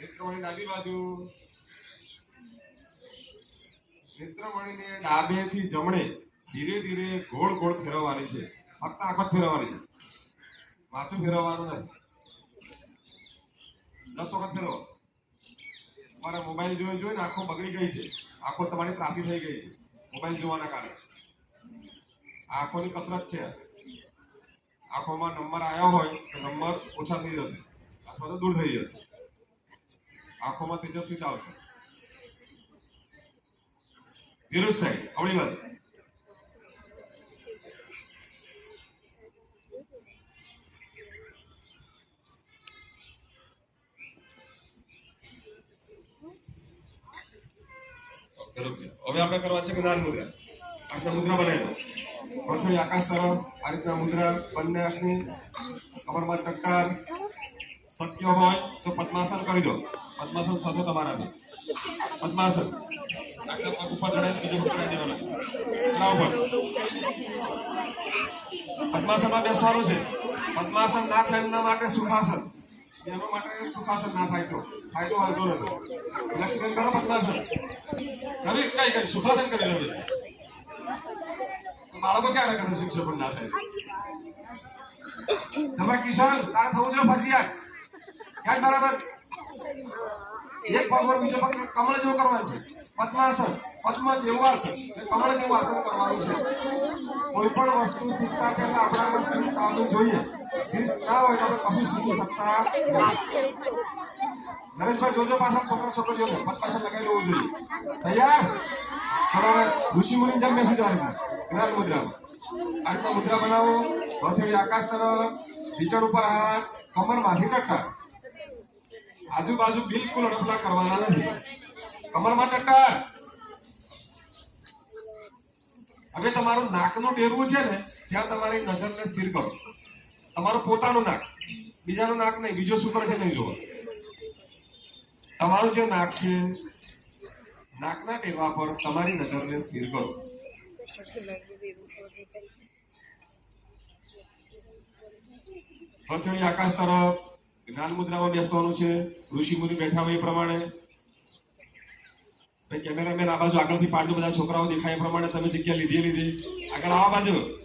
નેત્રમણી ડાબી બાજુ. નેત્રમણીને ડાબેથી જમણે ધીરે ધીરે ગોળ ગોળ ફેરવવાની છે. ફક્ત આંખો ફેરવવાની છે. માથું ફેરવવાનું નથી દસ વખત ફેરવો. તમારા મોબાઈલ જોઈ જોઈને આંખો બગડી ગઈ છે. આંખો તમારી ત્રાસી થઈ ગઈ છે. મોબાઈલ જોવાના કારણે. આંખોની કસરત છે. આંખોમાં નંબર આવ્યો હોય તો નંબર ઓછા થઈ જશે. અથવા તો દૂર થઈ જશે. આંખોમાં તેજસ્વીતા આવશે. વિરુદ્ધ સાહેબ અવળી વાત. હવે આપણે કરવા છે જ્ઞાન મુદ્રા? આ રીતના મુદ્રા બનાવી દો. પૃથ્વી આકાશ તરફ, આ રીતના મુદ્રા બંને હાથની, કમરમાં ટટ્ટાર શક્ય હોય તો પદ્માસન કરી દો. પદ્માસન થશે તમારાથી પદ્માસન આટલા પગ ઉપર ચડાવી બીજો પગ ચડાવી દેવાનો એટલા ઉપર પદ્માસનમાં બેસવાનું છે પદ્માસન ના થાય એમના માટે સુખાસન એના માટે સુખાસન ના થાય તો થાય તો વાંધો નથી લક્ષ્મણ કરો પદ્માસન કરી કઈ કઈ સુખાસન કરી દો બાળકો ક્યારે કરશે શિક્ષકો ના થાય તમે કિશન તારે થવું જોઈએ ફરજિયાત ક્યાં બરાબર એક બીજો પગ કમળ જેવું કરવાનું છે. પદ્માસન. પદ્મ જેવું આસન. કમળ જેવું આસન કરવાનું છે. કોઈ પણ વસ્તુ શીખતા પહેલા આપણામાં શિસ્ત આવવું જોઈએ. શિસ્ત ના હોય તો આપણે કશું શીખી શકતા નરેશભાઈ, જોજો પાછળ છોકરા છોકરીઓને પદ્માસન લગાવી લેવું જોઈએ. તૈયાર? ચલો હવે ઋષિ મુનિ જેમ બેસી જવાનું જ્ઞાન મુદ્રા આ રીતના મુદ્રા બનાવો. હથેળી આકાશ તરફ. નીચળ ઉપર હાથ કમરમાંથી ટટ્ટા. આજુબાજુ બિલકુલ અડપલા કરવાના નથી. કમરમાં ટટ્ટાર હવે તમારું નાકનું ટેરવું છે ને, ત્યાં તમારી નજરને સ્થિર કરો. તમારું પોતાનું નાક. બીજાનું નાક નહીં, બીજો સુપર છે, નહીં જોવા. તમારું જે નાક છે, નાકના ટેરવા પર તમારી નજરને સ્થિર કરો. હથેળી આકાશ તરફ. જ્ઞાન મુદ્રામાં બેસવાનું છે, ઋષિ મુનિ બેઠા હોય એ પ્રમાણે. કેમેરામેન આ બાજુ આગળથી પાછળ બધા છોકરાઓ દેખાય એ પ્રમાણે. તમે જગ્યા લીધી લીધી. આગળ આવા બાજુ.